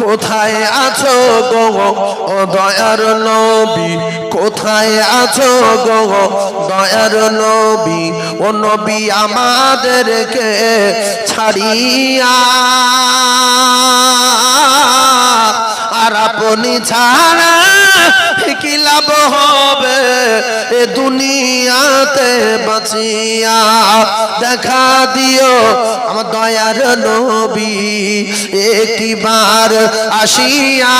কোথায় আছো গো? ও দয়ার নবী, কোথায় আছো গো? দয়ার নবী, ও নবী আমাদেরকে ছাড়িয়া আপনি ছাড়া কি লাভ হবে? এ দুনিয়াতে বাঁচিয়া দেখা দিও আমার দয়ার নবী। একটিবার আসিয়া?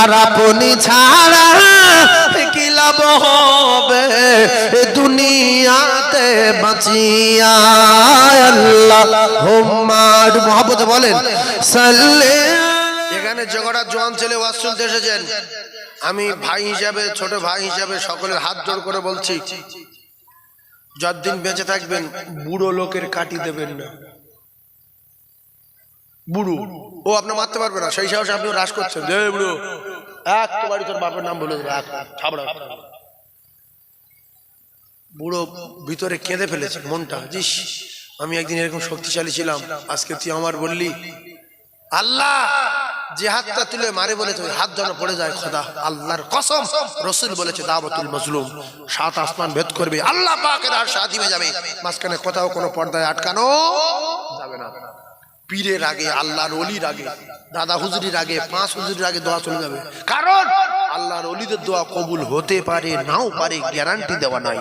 আর আপনি ছাড়া কি লাভ হবে? এ দুনিয়াতে বাঁচিয়া। আল্লাহ হোম্মার মোহাম্মদ বলেন, সাল্লে এখানে জগড়া জোয়ান ছেলে ওয়াজ শুনতে এসেছেন। আমি ভাই হিসাবে, ছোট ভাই হিসাবে সকলের হাত জোড় করে বলছি, যতদিন বেঁচে থাকবেন, বুড়ো লোকের কাটি দেবেন না। বুড়ো, ও আপনার মারতে পারবে না, সেই সাহসে আপনি রাস করছেন। দে বুড়ো, এক তো বাড়ি তোর বাপের নাম বলে দেবে, এক বুড়ো ভিতরে কেঁদে ফেলেছে মনটা, জিস, আমি একদিন এরকম শক্তিশালী ছিলাম, আজকে তুই আমার বললি আল্লাহ, যে হাতটা তুলে মারে বলেছে, ওই হাত যেন পড়ে যায়, খোদা। আল্লাহর কসম, রসুল বলেছে, দাওয়াতুল মজলুম। সাত আসমান ভেদ করবে, আল্লাহ পাকের আর সাদিমে যাবে। মাঝখানে কোথাও কোনো পর্দায় আটকানো যাবে না। পীরের আগে, আল্লাহর অলির আগে, দাদা হুজুরির আগে, পাঁচ হুজুরির আগে দোয়া চলে যাবে। কারণ আল্লাহর অলিদের দোয়া কবুল হতে পারে, নাও পারে, গ্যারান্টি দেওয়া নাই।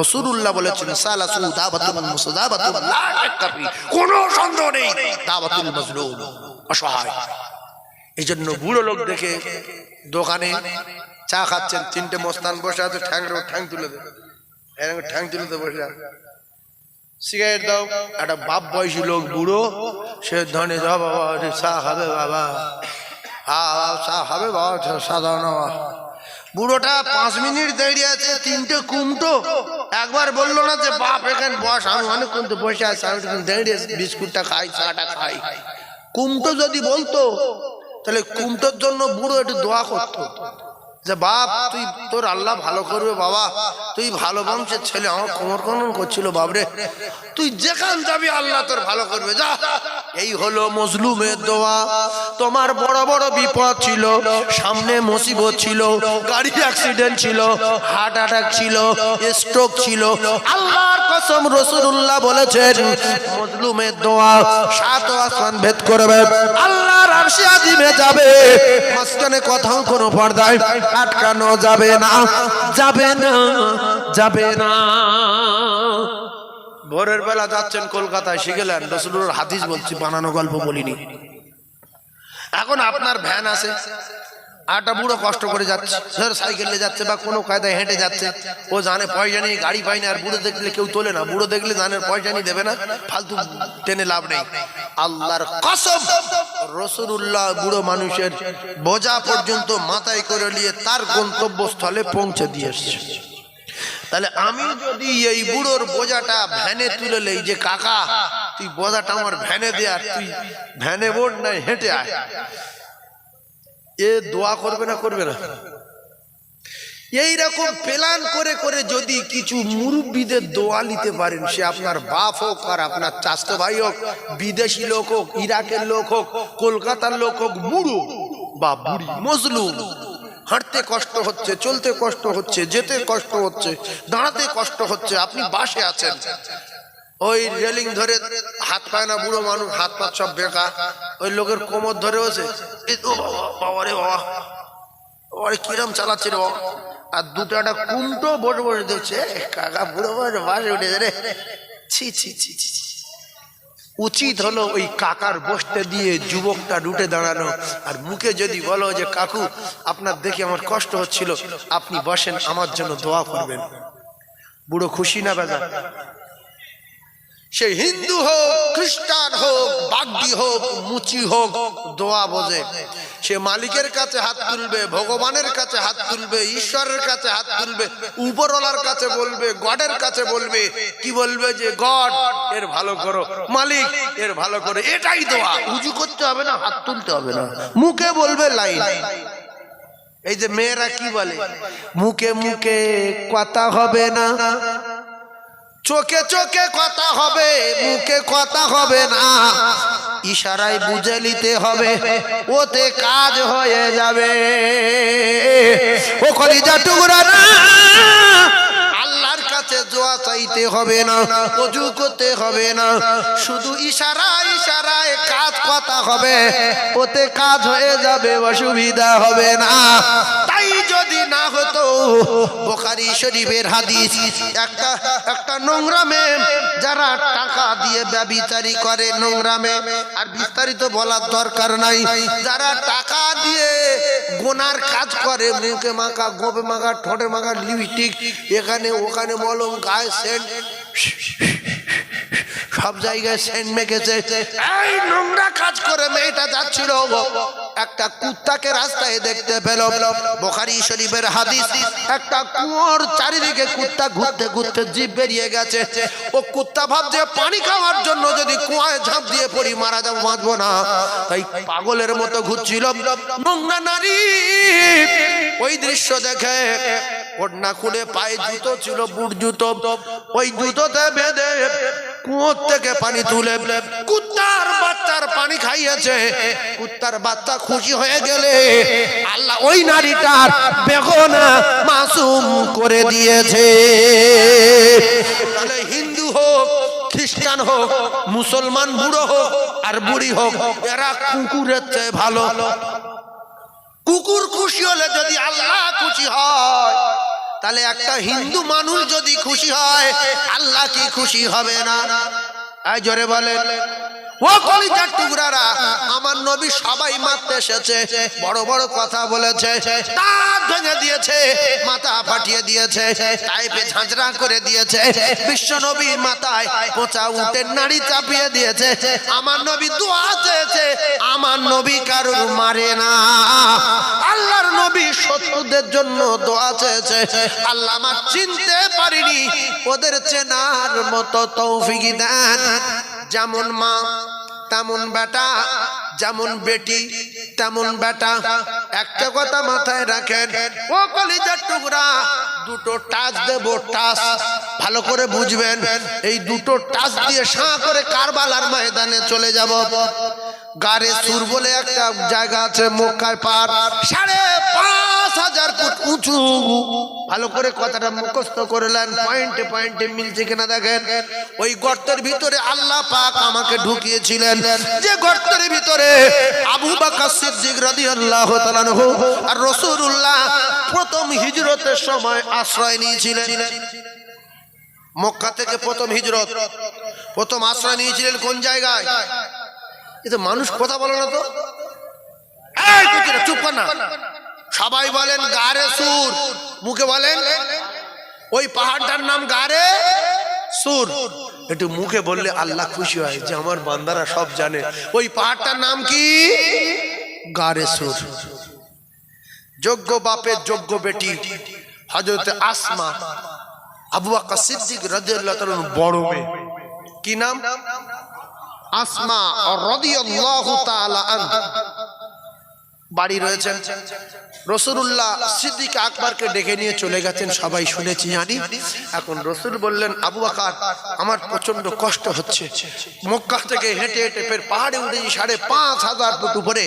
রসুলুল্লাহ বলেছেন, সালাসু দাবাতুল মুসদাবাতুল লা কোনো সন্দেহ নেই দাবাতুল মাজলুম। অসহায়। এই জন্য বুড়ো লোক দেখে দোকানে চা খাচ্ছেন, তিনটে মস্তান বসে আছে ঠ্যাং ঠ্যাং তুলে দেবে। ঠ্যাং তুলে দেবে বসে সিগারেট দাও, একটা বাপ বয়সী লোক, বুড়ো, সে ধনে যাও বাবা চা খাবে বাবা। হা চা খাবে বাবা নেওয়া বুড়োটা পাঁচ মিনিট দাঁড়িয়ে আছে, তিনটে কুমটো। একবার বলল না যে, বাপ, এখানে বস, আমি অনেক কুমটো বসে আছি, আমি দাঁড়িয়ে বিস্কুটটা খাই, চাটা খাই। কুমটো যদি বলতো তাহলে কুমটোর জন্য বুড়ো একটু দোয়া করতো। যে, বাপ, তুই তোর আল্লাহ ভালো করবে, বাবা। তুই ভালো বংশের ছেলে, আমার কোমর কনন করছিল বাবরে তুই যেখান যাবি, আল্লাহ তোর ভালো করবে। যা। এই হলো মজলুমের দোয়া। তোমার বড় বড় বিপদ ছিল, সামনে মুসিবত ছিল, গাড়ি অ্যাক্সিডেন্ট ছিল হার্ট অ্যাটাক ছিল স্ট্রোক ছিল। আল্লাহর কসম রসুল্লাহ বলেছেন, মজলুমের দোয়া সাত আসমান ভেদ করবে। আল্লাহর আরশে আজিমে যাবে। মাঝখানে কোথাও কোনো পর্দায় আটকানো যাবে না। যাবে না যাবে না। ভোরের বেলা যাচ্ছেন কলকাতায়, শিখেলেন। রসুলুর হাদিস বলছি, বানানো গল্প বলিনি। এখন আপনার ভ্যান আছে? আটা বুড়ো কষ্ট করে যাচ্ছে, ধর সাইকেলে যাচ্ছে বা কোনো কায়দায় হেঁটে যাচ্ছে, ও জানে পয়সা নেই, গাড়ি পায় না, আর বুড়ো দেখলে কেউ তোলে না, বুড়ো দেখলে জানে পয়সা নিয়ে দেবে না, ফালতু টেনে লাভ নেই। আল্লাহর কসম রসুল্লাহ বুড়ো মানুষের বোঝা পর্যন্ত মাথায় করে নিয়ে তার গন্তব্যস্থলে পৌঁছে দিয়ে এসছে। তাহলে আমি যদি এই বুড়োর বোঝাটা ভ্যানে তুলে লই যে, কাকা, তুই বোঝাটা আমার ভ্যানে দে, আর তুই ভ্যানে বোর্ড নাই হেঁটে আয়। এ দোয়া করবে না করবে না। এইরকম প্ল্যান করে করে যদি কিছু মুরব্বীদের দোয়া নিতে পারেন, সে আপনার বাপ হোক আর আপনার চাস্তো ভাই হোক, বিদেশি লোক হোক, ইরাকের লোক হোক, কলকাতার লোক হোক বুড়ো বা বুড়ি, মজলুম, হাঁটতে কষ্ট হচ্ছে, চলতে কষ্ট হচ্ছে, যেতে কষ্ট হচ্ছে, দাঁড়াতে কষ্ট হচ্ছে, আপনি বাসে আছেন ওই রেলিং ধরে হাত পায় না বুড়ো মানুষ, হাত পা সব বেকা। ওই লোকের কোমর ধরে বসে ওরে কিরম চালাচ্ছে রে আর দুটো একটা কুমটো বসে বসে দেখছে কাকা বুড়ো বয়সে বাসে উঠেছে রে। ছি ছি ছি ছি। উচিত হলো ওই কাকার বসতে দিয়ে যুবকটা রুটে দাঁড়ানো। আর মুখে যদি বলো যে, কাকু, আপনার দেখে আমার কষ্ট হচ্ছিল, আপনি বসেন, আমার জন্য দোয়া করবেন। বুড়ো খুশি না বেদা সে হিন্দু হোক খ্রিস্টান হোক বাগদি হোক মুচি হোক দোয়া বোঝে। সে মালিকের কাছে হাত তুলবে ভগবানের কাছে হাত তুলবে ঈশ্বরের কাছে হাত তুলবে উপরওয়ালার কাছে বলবে গডের কাছে বলবে। কি বলবে যে গড এর ভালো করো। মালিক এর ভালো করো। এটাই দোয়া। উজু করতে হবে না হাত তুলতে হবে না। মুখে বলবে লাইন। এই যে মেয়েরা কি বলে? মুখে মুখে কথা হবে না চোখে চোখে কথা হবে, মুখে কথা হবে না। ইশারায় বুঝে নিতে হবে, ওতে কাজ হয়ে যাবে। ও কলিজা টুকরা না, আল্লাহর কাছে চাইতে হবে না করতে হবে না। শুধু ইশারা, ইশারায় কাজ কথা হবে, ওতে কাজ হয়ে যাবে, অসুবিধা হবে না। তাই হতো। বোখারি শরীফের হাদিস। একটা একটা নোংরামে যারা টাকা দিয়ে ব্যবিচারি করে নোংরামে, আর বিস্তারিত বলার দরকার নাই। যারা টাকা দিয়ে গোনার কাজ করে, মুখে মাখা, গোপে মাখা, ঠোঁটে মাখা, লিপস্টিক, এখানে ওখানে মলম গায়ে সেন্ট সব জায়গায় সেন্ট মেখেছে। এই নোংরা কাজ করে মেয়েটা যাচ্ছিল একটা কুত্তাকে রাস্তায় দেখতে পেল। বোখারি শরীফের হাদিস, একটা কুয়োর চারিদিকে কুত্তা ঘুরতে ঘুরতে জিভ বেরিয়ে গেছে। ও কুত্তা ভাবছে, পানি খাওয়ার জন্য যদি কুয়ায় ঝাঁপ দিয়ে পড়ি, মারা যাব, বাঁচবো না। তাই পাগলের মতো ঘুরছিল। নোংরা নারী ওই দৃশ্য দেখে ওড়না খুলে পায়ে জুতো ছিল, বুট জুতো। ওই জুতোতে বেঁধে কুয়োর থেকে পানি তুলে কুত্তার বাচ্চার পানি খাইয়েছে। কুত্তার বাচ্চা খুশি হয়ে গেলে আল্লাহ ওই নারীটার বেগনা মাসুম করে দিয়েছে। তাহলে হিন্দু হোক, খ্রিস্টান হোক, মুসলমান বুড়ো হোক আর বুড়ি হোক, এরা কুকুরের চেয়ে ভালো। কুকুর খুশি হলে যদি আল্লাহ খুশি হয় তাহলে একটা হিন্দু মানুষ যদি খুশি হয়, আল্লাহ কি খুশি হবে না? আয় জোরে বলেন। ও কলিজার টুকরারা, আমার নবী সবাই মারতে এসেছে, বড় বড় কথা বলেছে, দাঁত ভেঙে দিয়েছে, মাথা ফাটিয়ে দিয়েছে, টাইপে ঝাঁঝরা করে দিয়েছে, বিশ্ব নবীর মাথায় পোচা উটের নাড়ি চাপিয়ে দিয়েছে, আমার নবী দোয়া চেয়েছে, আমার নবী কারুর মারে না। আল্লাহর নবী শত্রুদের জন্য দোয়া চেয়েছে, আল্লাহ আমার চিনতে পারিনি, ওদের চেনার মতো তৌফিকি দেন। যেমন মা, তেমন বেটা, যেমন বেটি, তেমন বেটা। একটা কথা মাথায় রাখেন, ও কলিজার টুকরা, দুটো টাচ দেব, টাচ। ভালো করে বুঝবেন, এই দুটো টাচ দিয়ে সাঁ করে কারবালার ময়দানে চলে যাব। গারে সুর বলে একটা জায়গা আছে, মক্কায় পার। সাড়ে হাজার ফুট উঁচু। ভালো করে কথাটা মুখস্থ করলেন, পয়েন্টে পয়েন্টে মিলছে কিনা দেখেন। ওই গর্তের ভিতরে আল্লাহ পাক আমাকে ঢুকিয়েছিলেন। যে গর্তের ভিতরে আবু বাকা সিদ্দিক রাদিয়াল্লাহু তাআলা আর রাসূলুল্লাহ প্রথম হিজরতের সময় আশ্রয় নিয়েছিলেন। মক্কা থেকে প্রথম হিজরত, প্রথম আশ্রয় নিয়েছিলেন কোন জায়গায়? এ তো মানুষ কথা বলে না তো। চুপ না। সবাই বলেন গারে সুর। মুখে বলেন? ওই পাহাড়টার নাম গারে সুর। একটু মুখে বললে আল্লাহ খুশি হয় যে আমার বান্দারা সব জানে। ওই পাহাড়টার নাম কি? গারে সুর। যোগ্য বাপের যোগ্য বেটি। হজরত আসমা, আবু বকর সিদ্দিক রাদিয়াল্লাহু তাআলা বড় মেয়ে। কি নাম? আসমা রাদিয়াল্লাহু তাআলা আনহা। বাড়ি রয়েছেন। রসুল্লাহ সিদ্দিক আকবরকে ডেকে নিয়ে চলে গেছেন। সবাই শুনেছি, জানি। এখন রসুল বললেন, আবু বাকার, আমার প্রচণ্ড কষ্ট হচ্ছে। মক্কা থেকে হেঁটে হেঁটে ফের পাহাড়ে উঠেছি সাড়ে পাঁচ হাজার ফুট উপরে।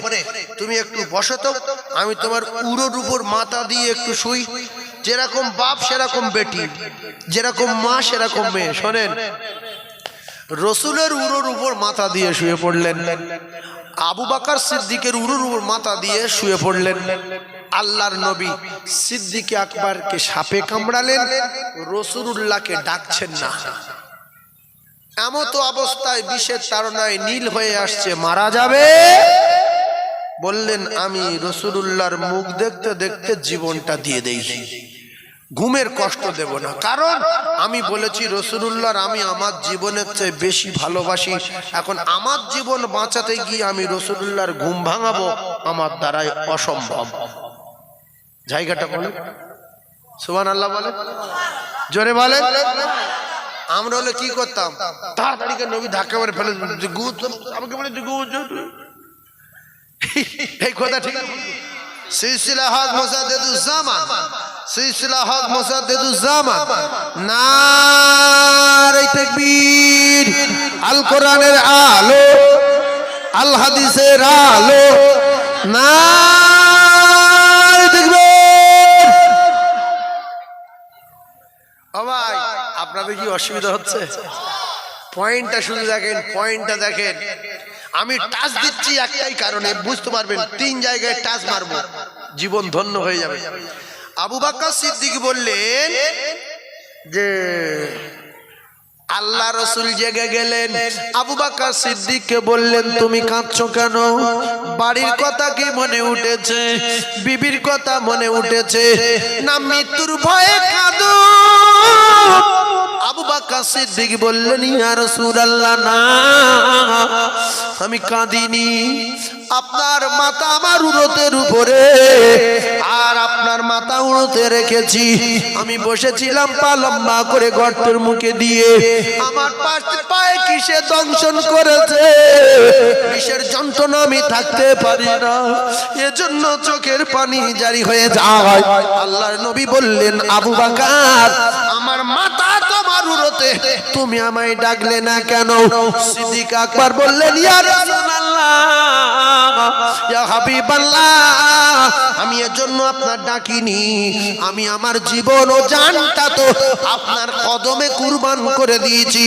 তুমি একটু বসো তো। আমি তোমার উড়োর উপর মাথা দিয়ে একটু শুই। যেরকম বাপ, সেরকম বেটি। যেরকম মা, সেরকম মেয়ে। শোনেন, রসুলের উড়োর উপর মাথা দিয়ে শুয়ে পড়লেন। আবু বাকার সিদ্দিকের উড়োর উপর মাথা দিয়ে শুয়ে পড়লেন। আল্লাহর নবী সিদ্দিকে আকবরকে সাপে কামড়ালেন রসুলুল্লাহকে ডাকছেন না। এমত অবস্থায় বিষের তাড়নায় নীল হয়ে আসছে, মারা যাবে? বললেন, আমি রসুলুল্লাহর মুখ দেখতে দেখতে জীবনটা দিয়ে দেই। ঘুমের কষ্ট দেব না। কারণ আমি বলেছি রসুলুল্লাহর আমি আমার জীবনের চেয়ে বেশি ভালোবাসি। এখন আমার জীবন বাঁচাতে গিয়ে আমি রসুলুল্লাহর ঘুম ভাঙাবো আমার দ্বারাই অসম্ভব। জায়গাটা বলে সুবান আল্লাহ বলে জোরে বলে আমরা হলে কি করতাম? তাড়াতাড়ি নবী ধাক্কা মারে ফেলে আমাকে বলে এই কথা ঠিক সিলসিলা মোসাদ্দেদুজ্জামান সিলসিলা হক মোসাদ্দেদুজ্জামান নারে তাকবীর। আল কোরআনের আলো, আল হাদিসের আলো। না দেখবে ও ভাই, আপনাদের কি অসুবিধা হচ্ছে? পয়েন্টটা শুধু দেখেন, পয়েন্টটা দেখেন। আমি টাচ দিচ্ছি একটাই কারণে, বুঝতে পারবেন, তিন জায়গায় টাচ মারবো। জীবন ধন্য হয়ে যাবে। আবু বাক্কা সিদ্দিক বললেন, যে আল্লাহ রসুল জেগে গেলেন। আবু বাক্কা সিদ্দিককে বললেন, তুমি কাঁদছো কেন? বাড়ির কথা কি মনে উঠেছে? বিবির কথা মনে উঠেছে? না মৃত্যুর ভয়ে কাঁদো। আবু বাক্কা সিদ্দিক বললেন, ইয়া রসুল আল্লাহ না, আমি কাঁদিনি। আপনার মাথা আমার উড়োতের উপরে। আর আপনার মাথা উড়োতে রেখেছি। আমি বসেছিলাম পা লম্বা করে গর্তের মুখে দিয়ে। আমার পাশে পায়ে কিসে দংশন করেছে? কিসের যন্ত্রণা আমি থাকতে পারি না। এজন্য চোখের পানি জারি হয়ে যায়। আল্লাহর নবী বললেন, আবু বাকার, আমার মাথা তোমার উড়োতে তুমি আমায় ডাকলে না কেন? সিদ্দিক আকবর বললেন, ইয়া রাসূলুল্লাহ আমি এর জন্য আপনার ডাকিনি। আমি আমার জীবন ও জানটা তো আপনার কদমে কুরবান করে দিয়েছি।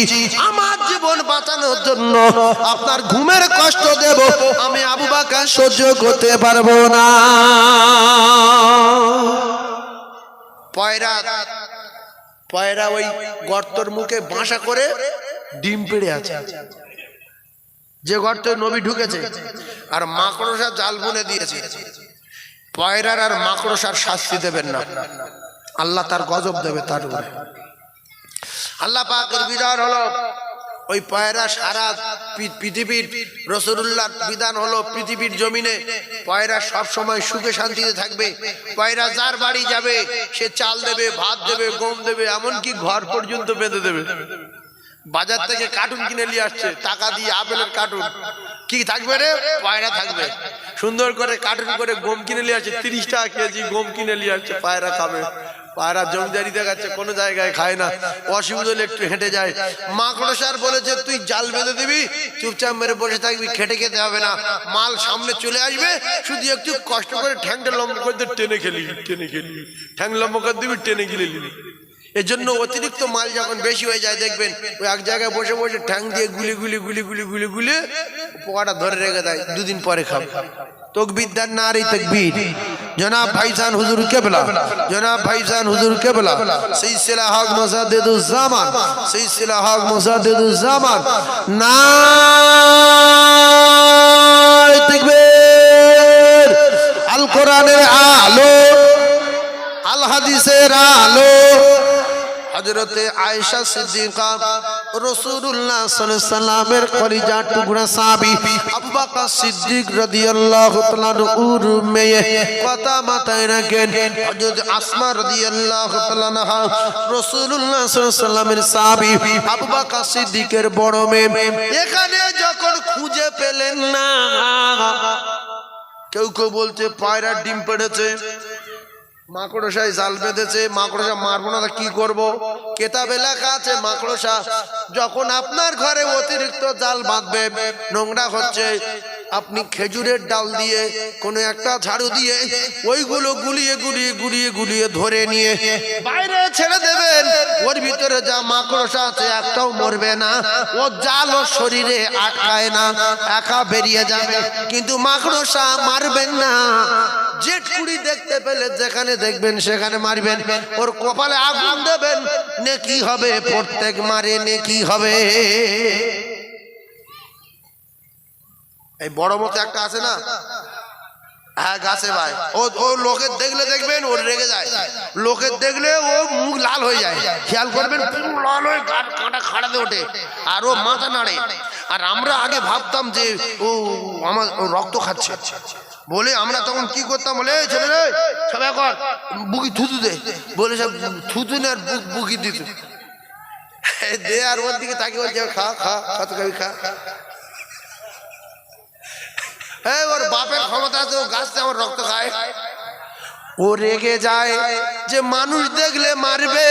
আমার জীবন বাঁচানোর জন্য আপনার ঘুমের কষ্ট দেব। আমি আবু বাকার সহ্য করতে পারব না। পয়রা পয়রা ওই গর্তর মুখে বাসা করে ডিম পেড়ে আছে। যে গর্তে নবী ঢুকেছে, আর মাকড়সা জাল বুনে দিয়েছে। পয়রার আর মাকড়সার শাস্তি দেবেন না। আল্লাহ তার গজব দেবে তার উপরে। আল্লাহ পাকের বিধান হলো, ওই পয়রা সারা পৃথিবীর রসুল্লাহর বিধান হলো পৃথিবীর জমিনে পয়রা সব সময় সুখে শান্তিতে থাকবে। পয়রা যার বাড়ি যাবে, সে চাল দেবে, ভাত দেবে, গম দেবে, এমনকি ঘর পর্যন্ত বেঁধে দেবে। বাজার থেকে কার্টুন কিনে নিয়ে আসছে টাকা দিয়ে আপেলের কার্টুন কি থাকবে রে? পায়রা থাকবে। সুন্দর করে কার্টুন করে গম কিনে নিয়ে আসছে তিরিশ টাকা কেজি গম কিনে নিয়ে আসছে পায়রা খাবে। পায়রা জমিদারি দেখাচ্ছে কোনো জায়গায় খায় না। অসুবিধা হলে একটু হেঁটে যায়। মাকড়সার বলেছে তুই জাল বেঁধে দিবি চুপচাপ মেরে বসে থাকবি খেটে খেতে হবে না। মাল সামনে চলে আসবে শুধু একটু কষ্ট করে ঠ্যাংটা লম্বা করে টেনে খেলি টেনে খেলি। ঠ্যাং লম্বা করে দিবি টেনে গিলে নিবি এর জন্য অতিরিক্ত মাল যখন বেশি হয়ে যায়, দেখবেন ওই এক জায়গায় বসে বসে ঠ্যাং দিয়ে গুলি গুলি গুলি গুলি গুলি গুলি পোকাটা ধরে রেখে দেয়, দুদিন পরে খাবে। তকবিদ্যার নারী তকবীর। জনাব ভাইজান হুজুর কেবলা, জনাব ভাইজান হুজুর কেবলা সেই সিলা হক মোসাদ্দেদুজ জামান সেই সিলা হক মোসাদ্দেদুজ জামান না তকবীর। আল কোরআনের আলো, আল হাদিসের আলো হজরতে আয়েশা সিদ্দিকা সাল্লাল্লাহু সাল্লামের কলিজা টুকরা সাহাবী আবু বকর সিদ্দিক রাদিয়াল্লাহু তাআলা উর মেয়ে কথা মাথায় রাখেন। হযরত আসমা রাদিয়াল্লাহু তাআলা রাসূলুল্লাহ সাল্লামের সাহাবী আবু বকর সিদ্দিকের বড় মেয়ে এখানে যখন খুঁজে পেলেন না, কেউ কেউ বলছে পায়রার ডিম পেড়েছে। মাকড়সায় জাল বেঁধেছে, মাকড়সা মারবো না কি করব? কেতাবে লেখা আছে মাকড়সা। যখন আপনার ঘরে অতিরিক্ত জাল বাঁধবে, নোংরা হচ্ছে। আপনি খেজুরের ডাল দিয়ে, কোনো একটা ঝাড়ু দিয়ে, ওইগুলো গুলিয়ে গুলিয়ে গুলিয়ে গুলিয়ে ধরে নিয়ে বাইরে ছেড়ে দেবেন। ওর ভিতরে যা মাকড়সা আছে, একটাও মরবে না। ও জাল ওর শরীরে আটকায় না, একা বেরিয়ে যাবে। কিন্তু মাকড়সা মারবেন না। জেট কুড়ি দেখতে পেলে যেখানে দেখবেন, সেখানে মারবেন। ওর কপালে আগুন দেবেন। নেকি হবে, প্রত্যেক মারে নেকি হবে। এই বড় মতো একটা আছে না? হ্যাঁ গাছে ভাই। ও লোকের দেখলে দেখবেন ও রেগে যায়। লোকের দেখলে ও মুখ লাল হয়ে যায়। খেয়াল ওঠে। আর মাথা নাড়ে। আর আমরা আগে ভাবতাম যে ও আমার রক্ত খাচ্ছে। বলে, আমরা তখন কি করতাম বলে ছেলে রে সবাই কর বুকি থুতু দে। বলে সব থুতু নে বুক দিত দে আর ওর দিকে তাকে বলছে খা খা খা তো খাবি খা। এই ওর বাপের ক্ষমতা আছে, ও গাছ থেকে আমার রক্ত খায়। ও রেগে যায় যে মানুষ দেখলে মারবে,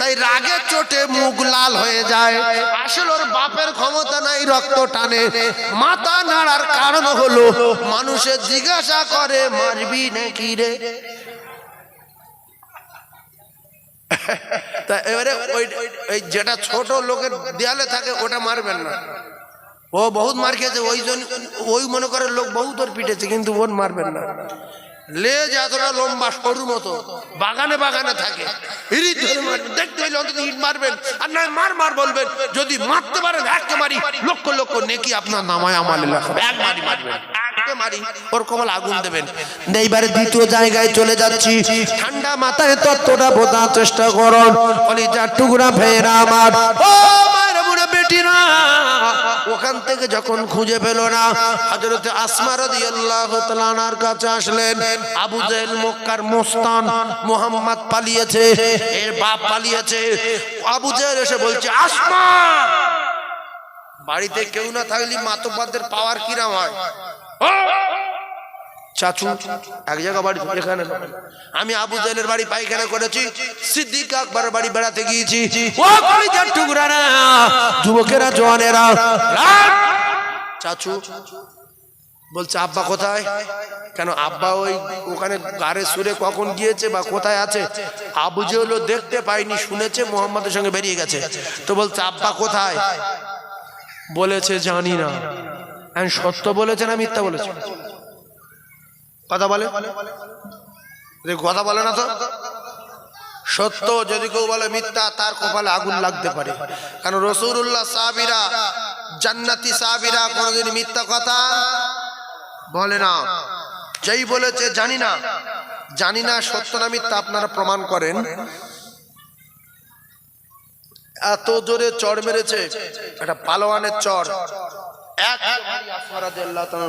তাই রাগে চোটে মুখ লাল হয়ে যায়। আসলে ওর বাপের ক্ষমতা নাই, রক্ত টানে। মাথা নাড়ার কারণ হলো মানুষের জিজ্ঞাসা করে, মারবি নাকি রে? তা এবারে ওই ওই যেটা ছোট লোকের দেয়ালে থাকে, ওটা মারবেন না। ও বহুত মার খেয়েছে, ওই জন্য, ওই মনে করে লোক বহুত ওর পিটেছে, কিন্তু ওর মারবেন না। লেজ এতটা লম্বা সরু মতো, বাগানে বাগানে থাকে। দেখতে হইলে ইট মারবেন, আর নয় মার মার বলবেন, যদি মারতে পারেন একটা মারি, লক্ষ লক্ষ নেকি আপনার নামায় আমার এক মারি মারবেন আগুন দেবেন। এইবারে দ্বিতীয় জায়গায় চলে যাচ্ছি। ঠান্ডা মাথায় তত্ত্বটা বোঝার চেষ্টা করুন টুকরা ফেরা আমার ওখান থেকে যখন খুঁজে পেল না হজরত আসমার তালানার কাছে আসলেন। আবু জেল মক্কার মোস্তান মোহাম্মদ পালিয়েছে, এর বাপ পালিয়েছে। আবু জেল এসে বলছে, আসমা! বাড়িতে কেউ না থাকলে মাতব্বাদের পাওয়ার কিরাম হয়? চাচু, এক জায়গা বাড়ি এখানে আমি আবু জেলের বাড়ি পায়খানা করেছি, সিদ্দিক আকবর বাড়ি বেড়াতে গিয়েছি। ও কলিজার টুকরা না যুবকেরা, জওয়ানেরা! চাচু বলছে, আব্বা কোথায়? কেন, আব্বা ওই ওখানে গাড়ে সুরে কখন গিয়েছে বা কোথায় আছে? আবু হলো দেখতে পাইনি, শুনেছে, মোহাম্মদের সঙ্গে বেরিয়ে গেছে। তো বলছে, আব্বা কোথায়? বলেছে, জানি না। সত্য বলেছে না মিথ্যা বলেছে? কথা বলে? কথা বলে না তো? সত্য, যদি কেউ বলে মিথ্যা, তার কপালে আগুন লাগতে পারে। কারণ রসুল্লাহ সাহাবিরা, জান্নাতি সাহাবিরা কোনোদিন মিথ্যা কথা বলে না। যেই বলেছে জানি না। জানি না সত্য না মিথ্যা, আপনারা প্রমাণ করেন। এত জোরে চড় মেরেছে, একটা পালোয়ানের চড়। এক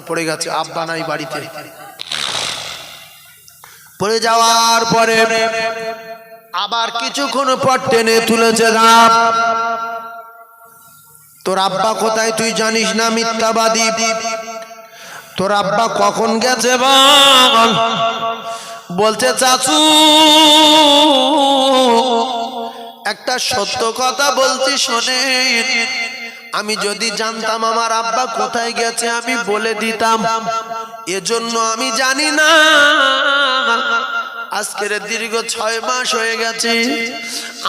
পড়ে গেছে, আব্বা নাই বাড়িতে। পড়ে যাওয়ার পরে আবার কিছুক্ষণ পর টেনে তুলেছে রাম। তোর আব্বা কোথায় তুই জানিস না, মিথ্যাবাদী? তোর আব্বা কখন গেছে বল? বলছে, চাচু, একটা সত্য কথা বলছি, শোনেন। আমি যদি জানতাম আমার আব্বা কোথায় গেছে, আমি বলে দিতাম, এজন্য আমি জানি না। আজকের দীর্ঘ ছয় মাস হয়ে গেছে।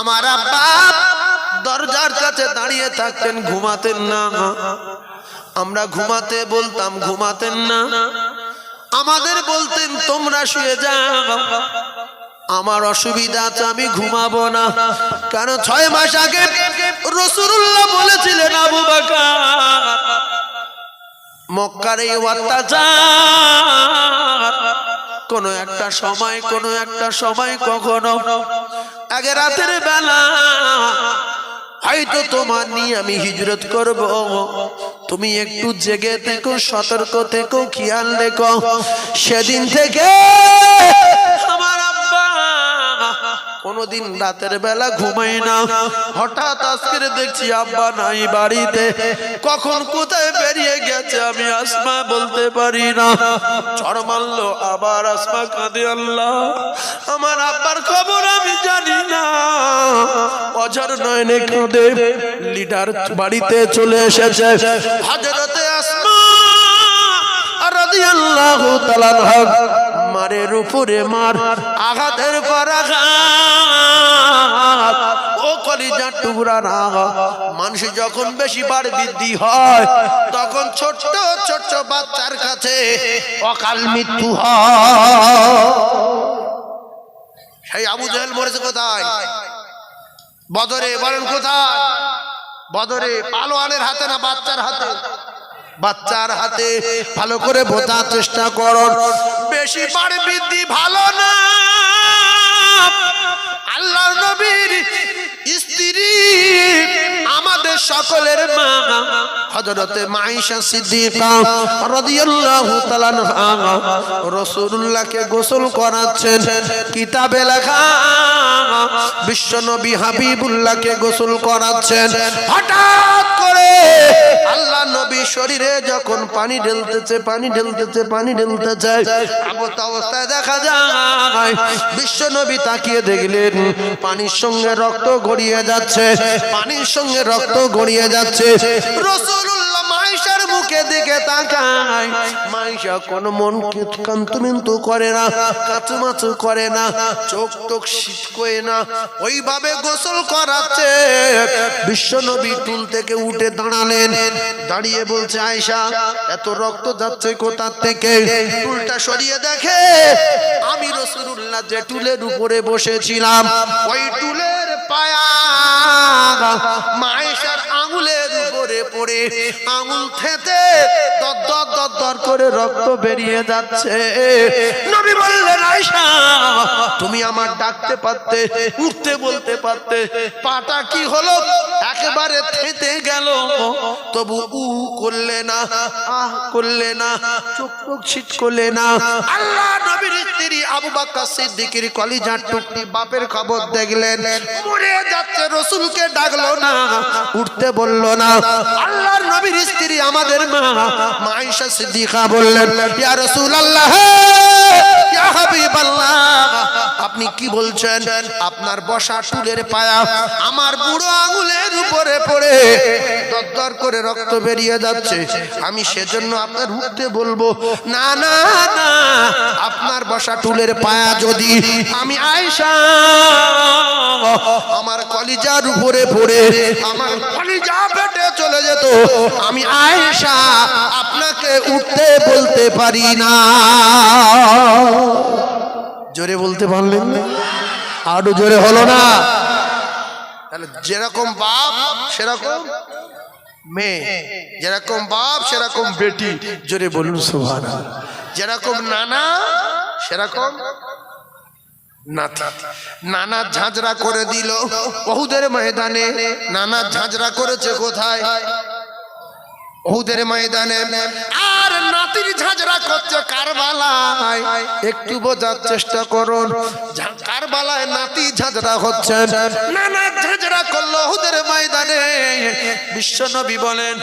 আমার আব্বা দরজার কাছে দাঁড়িয়ে থাকতেন, ঘুমাতেন না। আমরা ঘুমাতে বলতাম, ঘুমাতেন না। আমাদের বলতেন, তোমরা শুয়ে যাও। আমার অসুবিধা আছে, আমি ঘুমাবো না। কেন ছয় মাস আগে রসুল্লাহ বলেছিলেন আবু বাকার, মক্কার এই অত্যাচার কোন একটা সময়, কোন একটা সময় কখনো। আগে রাতের বেলা হয়তো তোমার নিয়ে আমি হিজরত করব। তুমি একটু জেগে থেকো, সতর্ক থেকো, খেয়াল রেখো। সেদিন থেকে কোনদিন রাতের বেলা ঘুমাই না। হঠাৎ আজকের দেখছি আব্বা নাই বাড়িতে। কখন কোথায় বেরিয়ে গেছে আমি আসমা বলতে পারি না। চড় মারলো, আবার আসমা কাঁদে, আল্লাহ। আমার আব্বার খবর আমি জানি না। অঝর নয়নে কাঁদে, লিডার বাড়িতে চলে এসেছে। হজরতে আসমা রাদিয়াল্লাহু তাআলা মারের উপরে মার, আঘাতের পর আঘাত ও কলিজা টুকরা মানুষ যখন বেশি বার বৃদ্ধি হয়, তখন ছোট্ট ছোট্ট বাচ্চার কাছে অকাল মৃত্যু হয়। সেই আবু জাহেল মরেছে কোথায়? বদরে, বলেন কোথায়? বদরে, পালোয়ানের হাতে না বাচ্চার হাতে? বাচ্চার হাতে ভালো করে বোঝার চেষ্টা করো। বেশি বাড়ি বৃদ্ধি ভালো না। আল্লাহ নবীর স্ত্রী, আমাদের সকলের মা, হযরতে মাইশা সিদ্দিকা রাদিয়াল্লাহু তাআলা আনহা, রাসূলুল্লাহকে গোসল করাচ্ছেন। কিতাবে লেখা বিশ্বনবী হাবিবুল্লাহকে গোসল করাচ্ছেন। হঠাৎ করে আল্লাহ নবী শরীরে যখন পানি ঢেলতেছে পানি ঢেলতেছে পানি ঢেলতেছে আবত অবস্থায় দেখা যায়, বিশ্ব নবী তাকিয়ে দেখলেন পানির সঙ্গে রক্ত গড়িয়ে যাচ্ছে পানির সঙ্গে রক্ত গড়িয়ে যাচ্ছে। রসুল মুখে দিকে তাকায়। মাইশা কোন মন করে না করে না, চোখ করে না। ওইভাবে গোসল করাচ্ছে। বিশ্ব নবী টুল থেকে উঠে দাঁড়ালেন। দাঁড়িয়ে বলছে আয়সা এত রক্ত যাচ্ছে কোথার থেকে? টুলটা সরিয়ে দেখে। আমি রসুল্লাহ যে টুলের উপরে বসেছিলাম, ওই টুলের পায়া। মায়েশার উপরে পড়ে, আঙুল থেতে দর দর দর করে রক্ত বেরিয়ে যাচ্ছে। নবী বললেন, আয়শা, তুমি আমার ডাকতে পারতে, উঠতে বলতে পারতে, পাটা কি হলো? একেবারে থেতে গেল। তবু করলে না আহ করলে না চোখ চোখ ছিট করলে না। আল্লাহ নবীর স্ত্রী আবু বাক্কা সিদ্দিকের কলিজার টুকটি বাপের খবর দেখলেন। মরে যাচ্ছে রসুলকে ডাকলো না উঠতে বলল না। আল্লাহর নবীর স্ত্রী আমাদের মা মাইশা সিদ্দিকা বললেন ইয়া রাসূলুল্লাহ আপনি কি বলছেন? আপনার বসা টুলের পায়া আমার বুড়ো আঙুলের উপরে পড়ে দরদর করে রক্ত বেরিয়ে যাচ্ছে। আমি সেজন্য আপনার উঠতে বলব, না না না, আপনার বসা টুলের পায়া যদি আমি আয়সা আমার কলিজার উপরে পড়ে, আমার কলিজা পেটে চলে যেত, আমি আয়েশা আপনাকে উঠতে বলতে পারি না। জোরে বলতে পারলেন আরও জোরে হলো না। তাহলে যেরকম বাপ, সেরকম মেয়ে। যেরকম বাপ, সেরকম বেটি। জোরে বলুন সুভান যেরকম নানা, সেরকম নানা ঝাঁঝরা করে দিল বহুদের ময়দানে। নানা ঝাঁঝরা করেছে কোথায়? বহুদের ময়দানে। আর নাতির ঝাঁঝরা করছে কারবালায়। একটু বোঝার চেষ্টা করুন কারবালায় নাতি ঝাঁঝরা হচ্ছে নানা ঝাঁঝরা করল হুদের ময়দানে। বিশ্ব নবী বলেন,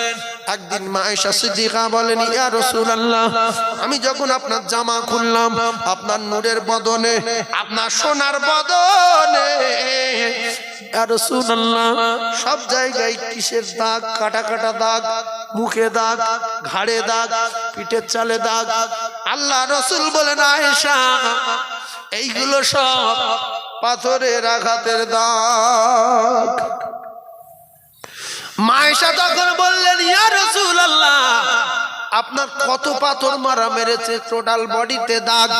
একদিন মায়েশা সিদ্দিকা বলেন, ইয়া রাসূলুল্লাহ, আমি যখন আপনার জামা খুললাম, আপনার নূরের বদনে, আপনার সোনার বদনে, ইয়া রাসূলুল্লাহ, সব জায়গায় কিসের দাগ, কাটা কাটা দাগ মুখে দাগ, ঘাড়ে দাগ, পিঠের চালে দাগ। আল্লাহ রসুল বলেন, আয়েশা, এইগুলো সব পাথরের আঘাতের দাগ। মায়েশা তখন বললেন, ইয়া রসুল আল্লাহ আপনার কত পাথর মারা মেরেছে, টোটাল বডিতে দাগ।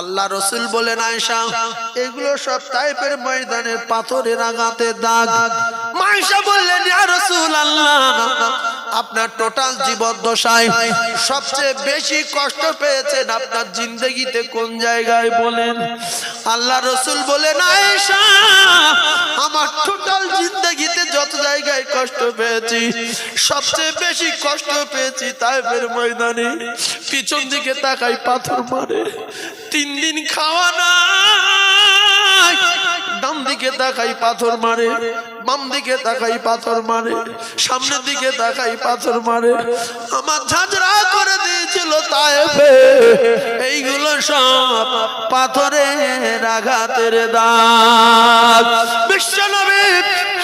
আল্লাহ রসুল বলেন আয়সা এগুলো সব টাইপের ময়দানের পাথরের আঘাতে দাগ। মায়েশা বললেন, ইয়া রসুল আল্লাহ আপনার টোটাল জীবদ্দশায় সবচেয়ে বেশি কষ্ট পেয়েছেন আপনার জিন্দগিতে কোন জায়গায় বলেন? আল্লাহ রসুল বলেন, আয়েশা, আমার টোটাল জিন্দগিতে যত জায়গায় কষ্ট পেয়েছি, সবচেয়ে বেশি কষ্ট পেয়েছি তাইফের ময়দানে। পিছন দিকে তাকাই পাথর মারে, তিন দিন খাওয়া নাই, ডান দিকে তাকাই পাথর মারে বাম দিকে তাকাই পাথর মারে, সামনের দিকে তাকাই পাথর মারে। আমার ঝাঁঝরা করে দিয়েছিল তাইফে এইগুলো সব পাথরের আঘাতের দাগ। বিশ্বনবী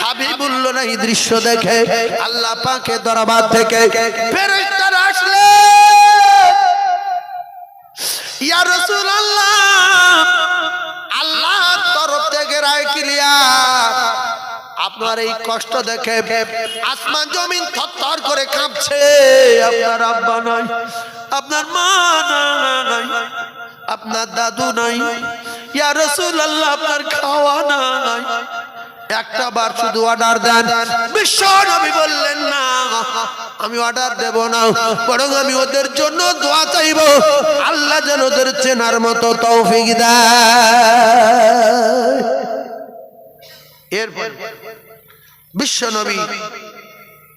হাবিবুল্লাহ এই দৃশ্য দেখে আল্লাহ পাকে দরবার থেকে ফেরেশতারা আসলে। ইয়া রাসূলুল্লাহ, আল্লাহর তরফ থেকে রায় ক্লিয়ার। আপনার এই কষ্ট দেখে আসমান জমিন থরথর করে কাঁপছে। আপনার আব্বা নাই, আপনার মা নাই, আপনার দাদু নাই, ইয়া রাসূলুল্লাহ, আপনার খাওয়া নাই। একটা বার শুধু অর্ডার দেন। বিশ্ব নবী বললেন, না, আমি অর্ডার দেব না, বরং আমি ওদের জন্য দোয়া চাইব। আল্লাহ যেন ওদের চেনার মতো তৌফিক দেয়। এরপর বিশ্ব নবী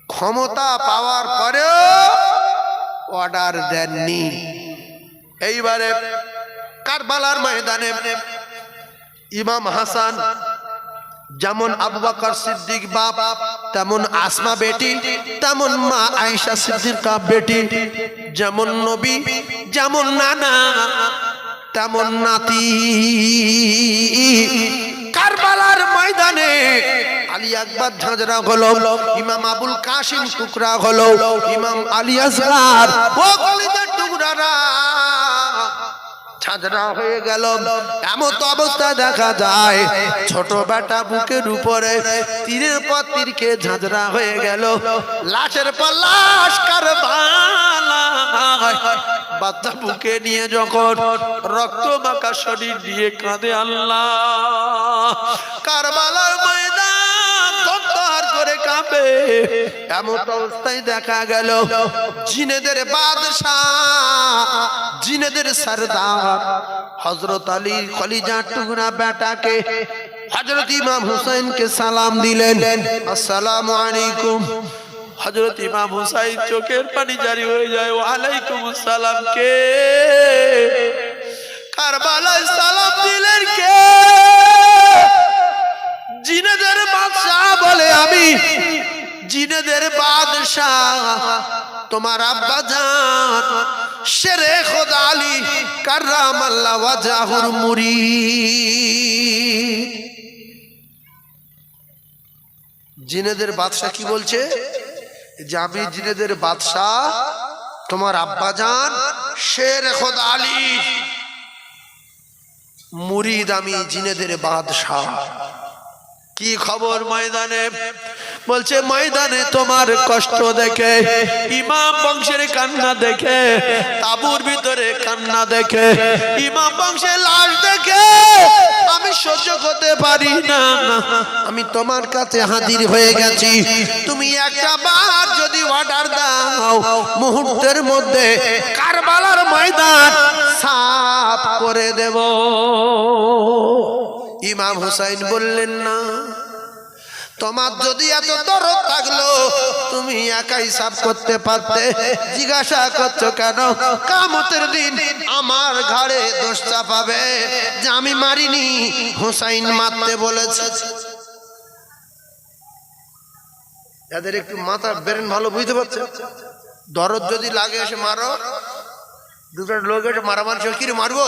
ক্ষমতা পাওয়ার পরেও অর্ডার দেননি। এইবারে কারবালার ময়দানে ইমাম হাসান যেমন আবু বকর সিদ্দিক বাপ তেমন আসমা বেটি তেমন মা আয়েশা সিদ্দিকা বেটি যেমন নবী যেমন নানা তেমন নাতি। কারবালার ময়দানে আলী আকবর ঝাঁঝরা হলো, ইমাম আবুল কাসিম টুকরা হলো, ইমাম আলী আসলার টুকরারা। ছাদরা হয়ে গেল। এমন তো অবস্থা দেখা যায়। ছোট বেটা বুকের উপরে তীরের পর তীরকে ঝাঁঝরা হয়ে গেল। লাশের পর লাশ কারবালায়। বাচ্চা বুকে নিয়ে যখন রক্ত মাখা শরীর দিয়ে কাঁদে আল্লাহ। কারবালার তত্তর কাঁপে এমন অবস্থায় দেখা গেল, জিনেদের বাদশাহ, জিনেদের সরদার হজরত আলীর কলিজা টুকরা বেটাকে হজরত ইমাম হুসাইনকে সালাম দিলেন। আসসালামু আলাইকুম। হজরত ইমাম হুসাইন চোখের পানি জারি হয়ে যায়, ওয়ালাইকুম আসসালাম, কে? কারবালায় সালাম দিলেন কে? জিনেদের বাদশাহ বলে আমি। জিনেদের বাদশাহ, তোমার আব্বা জান, শেরে খোদা আলী কার্রাম আল্লাহ ওয়াজাহুর মুরিদ। জিনেদের বাদশাহ কি বলছে? যে আমি জিনেদের বাদশাহ, তোমার আব্বা জান, শের খোদা আলী। মুরিদ আমি জিনেদের বাদশাহ। কি খবর ময়দানে? বলছে, ময়দানে তোমার কষ্ট দেখে, ইমাম বংশের কান্না দেখে, তাবুর ভিতরে কান্না দেখে, ইমাম বংশের লাশ দেখে, আমি সহ্য করতে পারি না। আমি তোমার কাছে হাজির হয়ে গেছি। তুমি একটা বার যদি অর্ডার দাও, মুহূর্তের মধ্যে কারবালার ময়দান সাফ করে দেব। ইমাম হুসাইন বললেন, না, তোমার যদি এত দরদ থাকল, তুমি একাই সাফ করতে পারতে। জিজ্ঞাসা করছ কেন? কামতের দিন আমার ঘাড়ে দোষ চাপাবে যে আমি মারিনি। হুসাইন মারতে বলেছে। এদের একটু মাথা বেরেন ভালো বুঝতে পারছে? দরদ যদি লাগে এসে মারো, দুটো লোক এসে মারামারি কি রে মারবো?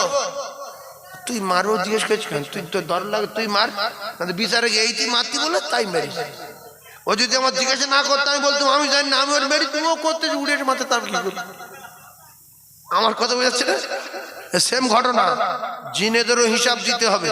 তুই মারবো জিজ্ঞেস করছিস কেন? তুই তো দর লাগে, তুই মার। বিচারে এই তুই মারতি বলে তাই মেরি ও যদি আমার জিজ্ঞাসা না করতো, আমি বলতাম, আমি জানি না, আমি ওর মেরি তুমিও করতে উড়ে এসে মারতে তার কি আমার কথা বোঝাচ্ছে না? সেম ঘটনা। জিনেদেরও হিসাব দিতে হবে।